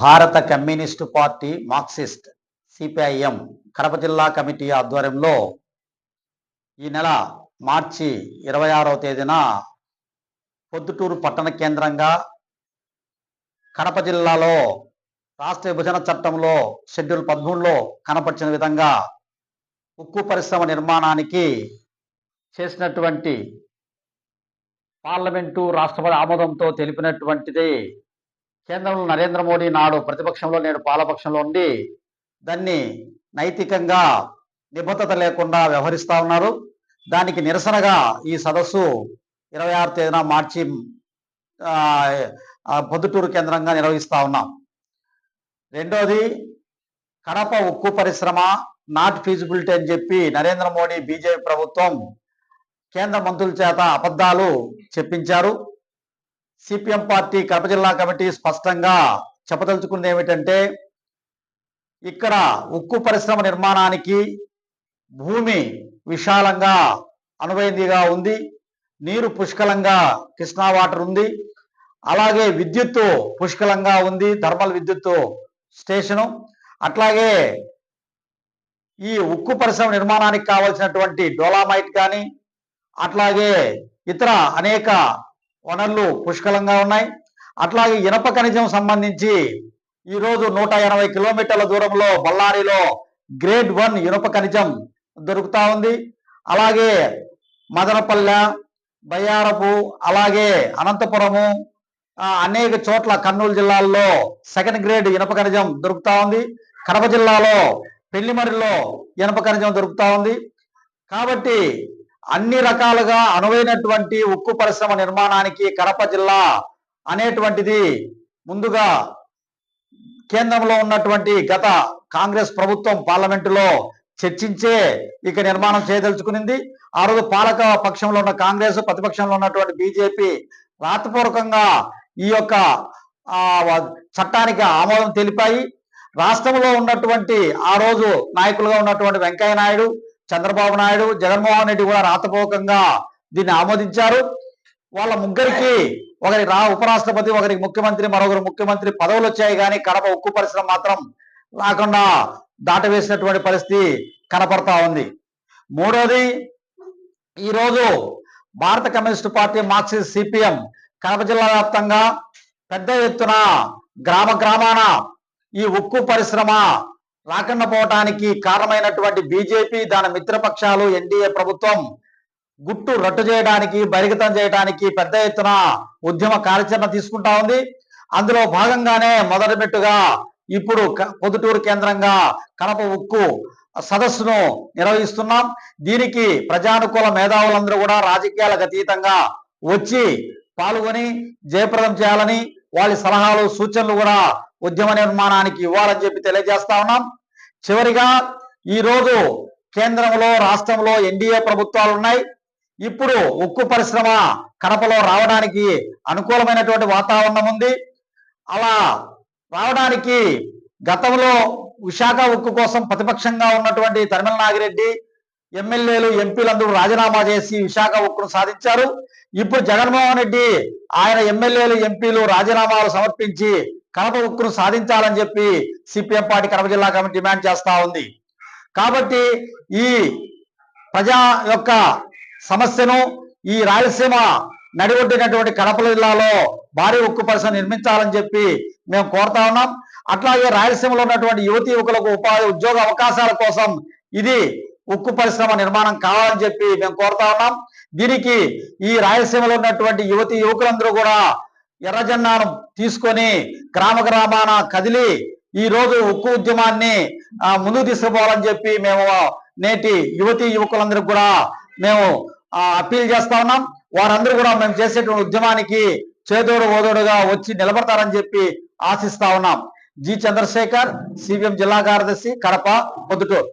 భారత communist party Marxist CPIM Kadapa జిల్లా committee ఆధ్వర్యంలో ఈ నెల మార్చి ఇరవై ఆరవ తేదీన పొద్దుటూరు పట్టణ కేంద్రంగా కడప జిల్లాలో రాష్ట్ర విభజన చట్టంలో షెడ్యూల్ పదమూడులో కనపరిచిన విధంగా ఉక్కు పరిశ్రమ నిర్మాణానికి చేసినటువంటి పార్లమెంటు రాష్ట్రపతి ఆమోదంతో తెలిపినటువంటిది కేంద్రంలో నరేంద్ర మోడీ నాడు ప్రతిపక్షంలో నేడు పాలపక్షంలో ఉండి దాన్ని నైతికంగా నిబద్ధత లేకుండా వ్యవహరిస్తా ఉన్నారు. దానికి నిరసనగా ఈ సదస్సు ఇరవై ఆరు తేదీన మార్చి పొద్దుటూరు కేంద్రంగా నిర్వహిస్తా ఉన్నాం. రెండోది కడప ఉక్కు పరిశ్రమ నాట్ ఫీజిబిలిటీ అని చెప్పి నరేంద్ర మోడీ బీజేపీ ప్రభుత్వం కేంద్ర మంత్రుల చేత అబద్ధాలు చెప్పించారు. సిపిఎం పార్టీ కడప జిల్లా కమిటీ స్పష్టంగా చెప్పదలుచుకుంది ఏమిటంటే ఇక్కడ ఉక్కు పరిశ్రమ నిర్మాణానికి భూమి విశాలంగా అనువైందిగా ఉంది నీరు పుష్కలంగా కృష్ణా వాటర్ ఉంది అలాగే విద్యుత్తు పుష్కలంగా ఉంది థర్మల్ విద్యుత్తు స్టేషను అట్లాగే ఈ ఉక్కు పరిశ్రమ నిర్మాణానికి కావలసినటువంటి డోలామైట్ కానీ అట్లాగే ఇతర అనేక వనరులు పుష్కలంగా ఉన్నాయి. అట్లాగే ఇనప ఖనిజం సంబంధించి ఈరోజు నూట ఎనభై కిలోమీటర్ల దూరంలో బళ్ళారిలో గ్రేడ్ వన్ ఇనుప ఖనిజం దొరుకుతూ ఉంది. అలాగే మదనపల్లె బయ్యారపు అలాగే అనంతపురము అనేక చోట్ల కర్నూలు జిల్లాల్లో సెకండ్ గ్రేడ్ ఇనుప ఖనిజం దొరుకుతూ ఉంది. కడప జిల్లాలో పెళ్ళిమరిలో ఇనుప ఖనిజం దొరుకుతూ ఉంది. కాబట్టి అన్ని రకాలుగా అనువైనటువంటి ఉక్కు పరిశ్రమ నిర్మాణానికి కడప జిల్లా అనేటువంటిది ముందుగా కేంద్రంలో ఉన్నటువంటి గత కాంగ్రెస్ ప్రభుత్వం పార్లమెంటులో చర్చించే ఇక నిర్మాణం చేయదలుచుకునింది. ఆ రోజు పాలక పక్షంలో ఉన్న కాంగ్రెస్ ప్రతిపక్షంలో ఉన్నటువంటి బీజేపీ రాతపూర్వకంగా ఈ యొక్క చట్టానికి ఆమోదం తెలిపాయి. రాష్ట్రంలో ఉన్నటువంటి ఆ రోజు నాయకులుగా ఉన్నటువంటి వెంకయ్య నాయుడు చంద్రబాబు నాయుడు జగన్మోహన్ రెడ్డి కూడా రాతపూర్వకంగా దీన్ని ఆమోదించారు. వాళ్ళ ముగ్గురికి ఒకరి రా ఉపరాష్ట్రపతి ఒకరికి ముఖ్యమంత్రి మరొకరు ముఖ్యమంత్రి పదవులు వచ్చాయి కానీ కడప ఉక్కు పరిశ్రమ మాత్రం రాకుండా దాటవేసినటువంటి పరిస్థితి కనపడతా ఉంది. మూడోది ఈరోజు భారత communist party Marxist CPM Kadapa జిల్లా వ్యాప్తంగా పెద్ద ఎత్తున గ్రామ గ్రామాన ఈ ఉక్కు పరిశ్రమ రాకుండా పోవటానికి కారణమైనటువంటి బీజేపీ దాని మిత్రపక్షాలు ఎన్డీఏ ప్రభుత్వం గుట్టు రట్టు చేయడానికి బహిర్గతం చేయడానికి పెద్ద ఎత్తున ఉద్యమ కార్యాచరణ తీసుకుంటా ఉంది. అందులో భాగంగానే మొదటి మెట్టుగా ఇప్పుడు క- పొద్దుటూరు కేంద్రంగా కడప ఉక్కు సదస్సును నిర్వహిస్తున్నాం. దీనికి ప్రజానుకూల మేధావులందరూ కూడా రాజకీయాలకు అతీతంగా వచ్చి పాల్గొని జయప్రదం చేయాలని వాళ్ళ సలహాలు సూచనలు కూడా ఉద్యమ నిర్మాణానికి ఇవ్వాలని చెప్పి తెలియజేస్తా ఉన్నాం. చివరిగా ఈరోజు కేంద్రంలో రాష్ట్రంలో ఎన్డీఏ ప్రభుత్వాలు ఉన్నాయి. ఇప్పుడు ఉక్కు పరిశ్రమ కడపలో రావడానికి అనుకూలమైనటువంటి వాతావరణం ఉంది. అలా రావడానికి గతంలో విశాఖ ఉక్కు కోసం ప్రతిపక్షంగా ఉన్నటువంటి తరిమల నాగిరెడ్డి ఎమ్మెల్యేలు ఎంపీలందరూ రాజీనామా చేసి విశాఖ ఉక్కును సాధించారు. ఇప్పుడు జగన్మోహన్ రెడ్డి ఆయన ఎమ్మెల్యేలు ఎంపీలు రాజీనామాలు సమర్పించి కడప ఉక్కును సాధించాలని చెప్పి సిపిఎం పార్టీ కడప జిల్లా కమిటీ డిమాండ్ చేస్తా ఉంది. కాబట్టి ఈ ప్రజా యొక్క సమస్యను ఈ రాయలసీమ నడిగొట్టినటువంటి కడప జిల్లాలో భారీ ఉక్కు పరిశ్రమ నిర్మించాలని చెప్పి మేము కోరుతా ఉన్నాం. అట్లాగే రాయలసీమలో ఉన్నటువంటి యువతి యువకులకు ఉపాధి ఉద్యోగ అవకాశాల కోసం ఇది ఉక్కు పరిశ్రమ నిర్మాణం కావాలని చెప్పి మేము కోరుతా ఉన్నాం. దీనికి ఈ రాయలసీమలో ఉన్నటువంటి యువతి యువకులందరూ కూడా ఎర్రజెండాను తీసుకొని గ్రామ గ్రామాన కదిలి ఈ రోజు ఉక్కు ఉద్యమాన్ని ముందుకు తీసుకుపోవాలని చెప్పి మేము నేటి యువతి యువకులందరికీ కూడా మేము అప్పీల్ చేస్తా ఉన్నాం. వారందరూ కూడా మేము చేసేటువంటి ఉద్యమానికి చేదోడు ఓదోడుగా వచ్చి నిలబడతారని చెప్పి ఆశిస్తా ఉన్నాం. జి చంద్రశేఖర్ సిపిఎం జిల్లా కార్యదర్శి కడప పొద్దుటూరు.